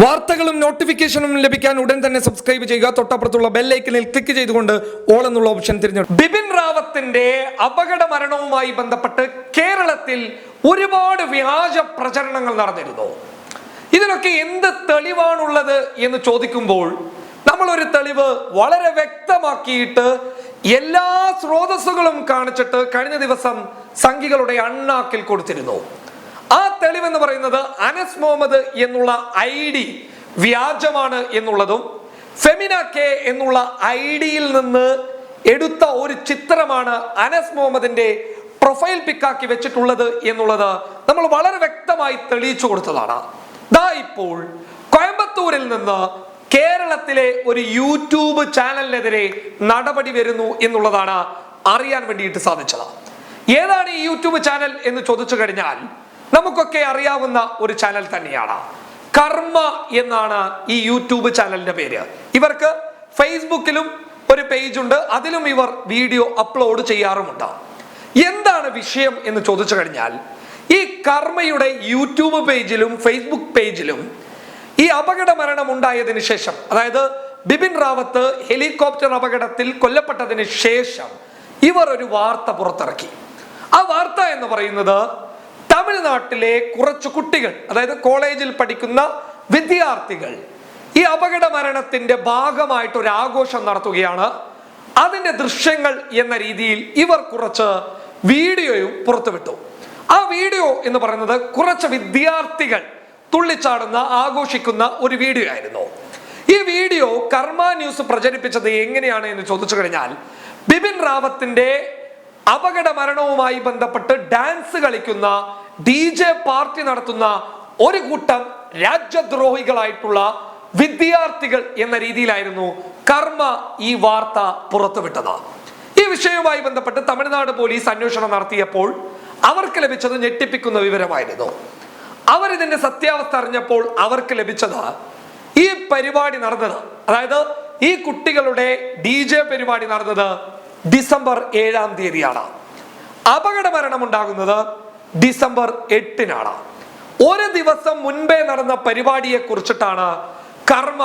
വാർത്തകളും നോട്ടിഫിക്കേഷനും ലഭിക്കാൻ ഉടൻ തന്നെ സബ്സ്ക്രൈബ് ചെയ്യുക. തൊട്ടപ്പുറത്തുള്ള ബെല്ലൈക്കനിൽ ക്ലിക്ക് ചെയ്തുകൊണ്ട് ഓൾ എന്നുള്ള ഓപ്ഷൻ തിരഞ്ഞെടുക്കും ബിപിൻ റാവത്തിന്റെ അപകട മരണവുമായി ബന്ധപ്പെട്ട് കേരളത്തിൽ ഒരുപാട് വ്യാജ പ്രചരണങ്ങൾ നടന്നിരുന്നു. ഇതിനൊക്കെ എന്ത് തെളിവാണുള്ളത് എന്ന് ചോദിക്കുമ്പോൾ നമ്മൾ ഒരു തെളിവ് വളരെ വ്യക്തമാക്കിയിട്ട് എല്ലാ സ്രോതസ്സുകളും കാണിച്ചിട്ട് കഴിഞ്ഞ ദിവസം സംഘികളുടെ അണ്ണാക്കിൽ കൊടുത്തിരുന്നു. ആ തെളിവെന്ന് പറയുന്നത് അനസ് മുഹമ്മദ് എന്നുള്ള ഐ ഡി വ്യാജമാണ് എന്നുള്ളതും ഫെമിന കെ എന്നുള്ള ഐ ഡിയിൽ നിന്ന് എടുത്ത ഒരു ചിത്രമാണ് അനസ് മുഹമ്മദിന്റെ പ്രൊഫൈൽ പിക്കാക്കി വെച്ചിട്ടുള്ളത് എന്നുള്ളത് നമ്മൾ വളരെ വ്യക്തമായി തെളിയിച്ചു കൊടുത്തതാണ്. ദാ ഇപ്പോൾ കോയമ്പത്തൂരിൽ നിന്ന് കേരളത്തിലെ ഒരു യൂട്യൂബ് ചാനലിനെതിരെ നടപടി വരുന്നു എന്നുള്ളതാണ് അറിയാൻ വേണ്ടിയിട്ട് സാധിച്ചത്. ഏതാണ് ഈ യൂട്യൂബ് ചാനൽ എന്ന് ചോദിച്ചു കഴിഞ്ഞാൽ നമുക്കൊക്കെ അറിയാവുന്ന ഒരു ചാനൽ തന്നെയാണ്. കർമ്മ എന്നാണ് ഈ യൂട്യൂബ് ചാനലിന്റെ പേര്. ഇവർക്ക് ഫേസ്ബുക്കിലും ഒരു പേജ് ഉണ്ട് അതിലും ഇവർ വീഡിയോ അപ്ലോഡ് ചെയ്യാറുമുണ്ട്. എന്താണ് വിഷയം എന്ന് ചോദിച്ചു കഴിഞ്ഞാൽ ഈ കർമ്മയുടെ യൂട്യൂബ് പേജിലും ഫേസ്ബുക്ക് പേജിലും ഈ അപകട മരണം ഉണ്ടായതിനു ശേഷം അതായത് ബിപിൻ റാവത്ത് ഹെലികോപ്റ്റർ അപകടത്തിൽ കൊല്ലപ്പെട്ടതിന് ശേഷം ഇവർ ഒരു വാർത്ത പുറത്തിറക്കി. ആ വാർത്ത എന്ന് പറയുന്നത് തമിഴ്നാട്ടിലെ കുറച്ച് കുട്ടികൾ അതായത് കോളേജിൽ പഠിക്കുന്ന വിദ്യാർത്ഥികൾ ഈ അപകട മരണത്തിന്റെ ഭാഗമായിട്ട് ഒരു ആഘോഷം നടത്തുകയാണ്. അതിന്റെ ദൃശ്യങ്ങൾ എന്ന രീതിയിൽ ഇവർ കുറച്ച് വീഡിയോയും പുറത്തുവിട്ടു. ആ വീഡിയോ എന്ന് പറയുന്നത് കുറച്ച് വിദ്യാർത്ഥികൾ തുള്ളിച്ചാടുന്ന ആഘോഷിക്കുന്ന ഒരു വീഡിയോ ആയിരുന്നു. ഈ വീഡിയോ കർമ്മ ന്യൂസ് പ്രചരിപ്പിച്ചത് എങ്ങനെയാണ് എന്ന് ചോദിച്ചു കഴിഞ്ഞാൽ ബിപിൻ റാവത്തിന്റെ അപകട മരണവുമായി ബന്ധപ്പെട്ട് ഡാൻസ് കളിക്കുന്ന ഡി ജെ പാർട്ടി നടത്തുന്ന ഒരു കൂട്ടം രാജ്യദ്രോഹികളായിട്ടുള്ള വിദ്യാർത്ഥികൾ എന്ന രീതിയിലായിരുന്നു കർമ്മ ഈ വാർത്ത പുറത്തുവിട്ടത്. ഈ വിഷയവുമായി ബന്ധപ്പെട്ട് തമിഴ്നാട് പോലീസ് അന്വേഷണം നടത്തിയപ്പോൾ അവർക്ക് ലഭിച്ചത് ഞെട്ടിപ്പിക്കുന്ന വിവരമായിരുന്നു. അവർ ഇതിന്റെ സത്യാവസ്ഥ അറിഞ്ഞപ്പോൾ അവർക്ക് ലഭിച്ചത് ഈ പരിപാടി നടന്നത് അതായത് ഈ കുട്ടികളുടെ ഡി ജെ പരിപാടി നടന്നത് ഡിസംബർ ഏഴാം തീയതിയാണ്. അപകട മരണം ഉണ്ടാകുന്നത് ഡിസംബർ എട്ടിനാണ്. ഒരു ദിവസം മുൻപേ നടന്ന പരിപാടിയെ കുറിച്ചിട്ടാണ് കർമ്മ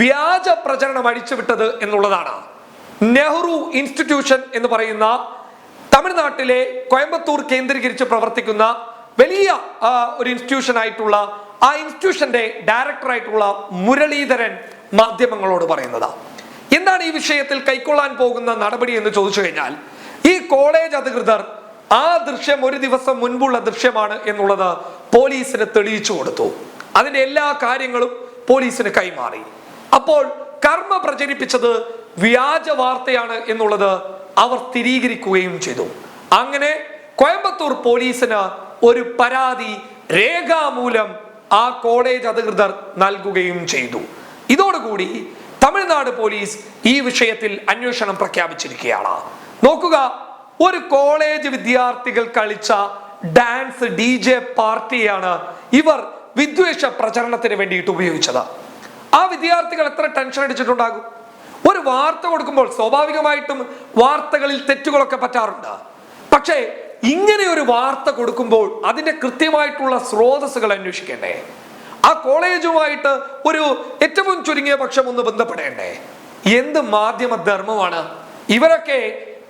വ്യാജ പ്രചരണം അഴിച്ചുവിട്ടത് എന്നുള്ളതാണ്. നെഹ്റു ഇൻസ്റ്റിറ്റ്യൂഷൻ എന്ന് പറയുന്ന തമിഴ്നാട്ടിലെ കോയമ്പത്തൂർ കേന്ദ്രീകരിച്ച് പ്രവർത്തിക്കുന്ന വലിയ ഒരു ഇൻസ്റ്റിറ്റ്യൂഷൻ ആയിട്ടുള്ള ആ ഇൻസ്റ്റിറ്റ്യൂഷന്റെ ഡയറക്ടർ ആയിട്ടുള്ള മുരളീധരൻ മാധ്യമങ്ങളോട് പറയുന്നത്. എന്താണ് ഈ വിഷയത്തിൽ കൈക്കൊള്ളാൻ പോകുന്ന നടപടി എന്ന് ചോദിച്ചു കഴിഞ്ഞാൽ ഈ കോളേജ് അധികൃതർ ആ ദൃശ്യം ഒരു ദിവസം മുൻപുള്ള ദൃശ്യമാണ് എന്നുള്ളത് പോലീസിന് തെളിയിച്ചു കൊടുത്തു. അതിന്റെ എല്ലാ കാര്യങ്ങളും പോലീസിന് കൈമാറി. അപ്പോൾ കർമ്മ പ്രചരിപ്പിച്ചത് വ്യാജ വാർത്തയാണ് എന്നുള്ളത് അവർ സ്ഥിരീകരിക്കുകയും ചെയ്തു. അങ്ങനെ കോയമ്പത്തൂർ പോലീസിന് ഒരു പരാതി രേഖാമൂലം ആ കോളേജ് അധികൃതർ നൽകുകയും ചെയ്തു. ഇതോടുകൂടി തമിഴ്നാട് പോലീസ് ഈ വിഷയത്തിൽ അന്വേഷണം പ്രഖ്യാപിച്ചിരിക്കുകയാണ്. നോക്കുക ഒരു കോളേജ് വിദ്യാർത്ഥികൾ കളിച്ച ഡാൻസ് ഡി ജെ പാർട്ടിയാണ് ഇവർ വിദ്വേഷ പ്രചരണത്തിന് വേണ്ടിയിട്ട് ഉപയോഗിച്ചത്. ആ വിദ്യാർത്ഥികൾ എത്ര ടെൻഷൻ അടിച്ചിട്ടുണ്ടാകും? ഒരു വാർത്ത കൊടുക്കുമ്പോൾ സ്വാഭാവികമായിട്ടും വാർത്തകളിൽ തെറ്റുകളൊക്കെ പറ്റാറുണ്ട്. പക്ഷേ ഇങ്ങനെ ഒരു വാർത്ത കൊടുക്കുമ്പോൾ അതിന്റെ കൃത്യമായിട്ടുള്ള സ്രോതസ്സുകൾ അന്വേഷിക്കണ്ടേ? ആ കോളേജുമായിട്ട് ഒരു ഏറ്റവും ചുരുങ്ങിയ പക്ഷം ഒന്ന് ബന്ധപ്പെടേണ്ടേ? എന്ത് മാധ്യമ ധർമ്മമാണ് ഇവരൊക്കെ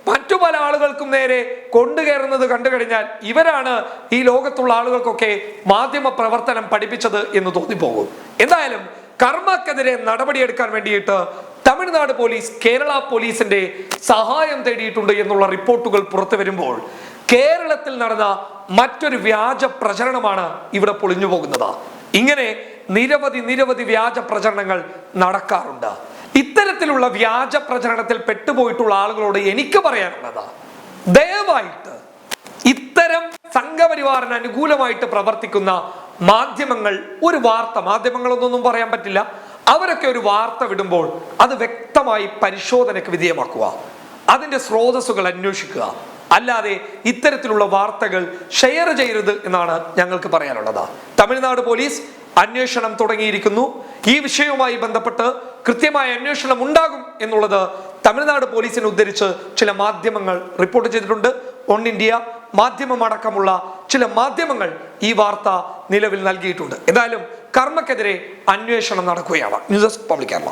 മറ്റു പല ആളുകൾക്കും നേരെ കൊണ്ടുകയറുന്നത് കണ്ടു കഴിഞ്ഞാൽ ഇവരാണ് ഈ ലോകത്തുള്ള ആളുകൾക്കൊക്കെ മാധ്യമ പ്രവർത്തനം പഠിപ്പിച്ചത് എന്ന് തോന്നിപ്പോകും. എന്തായാലും കർമ്മക്കെതിരെ നടപടിയെടുക്കാൻ വേണ്ടിയിട്ട് തമിഴ്നാട് പോലീസ് കേരള പോലീസിന്റെ സഹായം തേടിയിട്ടുണ്ട് എന്നുള്ള റിപ്പോർട്ടുകൾ പുറത്തു വരുമ്പോൾ കേരളത്തിൽ നടന്ന മറ്റൊരു വ്യാജ പ്രചരണമാണ് ഇവിടെ പൊളിഞ്ഞു പോകുന്നത് ഇങ്ങനെ നിരവധി നിരവധി വ്യാജ പ്രചരണങ്ങൾ നടക്കാറുണ്ട്. ഇത്തരത്തിലുള്ള വ്യാജ പ്രചരണത്തിൽ പെട്ടുപോയിട്ടുള്ള ആളുകളോട് എനിക്ക് പറയാനുള്ളത്. ദയവായിട്ട് ഇത്തരം സംഘപരിവാറിന് അനുകൂലമായിട്ട് പ്രവർത്തിക്കുന്ന മാധ്യമങ്ങൾ ഒരു വാർത്ത മാധ്യമങ്ങളൊന്നൊന്നും പറയാൻ പറ്റില്ല. അവരൊക്കെ ഒരു വാർത്ത വിടുമ്പോൾ അത് വ്യക്തമായി പരിശോധനയ്ക്ക് വിധേയമാക്കുക. അതിന്റെ സ്രോതസ്സുകൾ അന്വേഷിക്കുക. അല്ലാതെ ഇത്തരത്തിലുള്ള വാർത്തകൾ ഷെയർ ചെയ്യരുത് എന്നാണ് ഞങ്ങൾക്ക് പറയാനുള്ളത്. തമിഴ്നാട് പോലീസ് അന്വേഷണം തുടങ്ങിയിരിക്കുന്നു. ഈ വിഷയവുമായി ബന്ധപ്പെട്ട് കൃത്യമായ അന്വേഷണം ഉണ്ടാകും എന്നുള്ളത് തമിഴ്നാട് പോലീസിനെ ഉദ്ധരിച്ച് ചില മാധ്യമങ്ങൾ റിപ്പോർട്ട് ചെയ്തിട്ടുണ്ട്. ഓൺ ഇന്ത്യ മാധ്യമമടക്കമുള്ള ചില മാധ്യമങ്ങൾ ഈ വാർത്ത നിലവിൽ നൽകിയിട്ടുണ്ട്. എന്തായാലും കർമ്മക്കെതിരെ അന്വേഷണം നടക്കുകയാണ്. News desk public Kerala.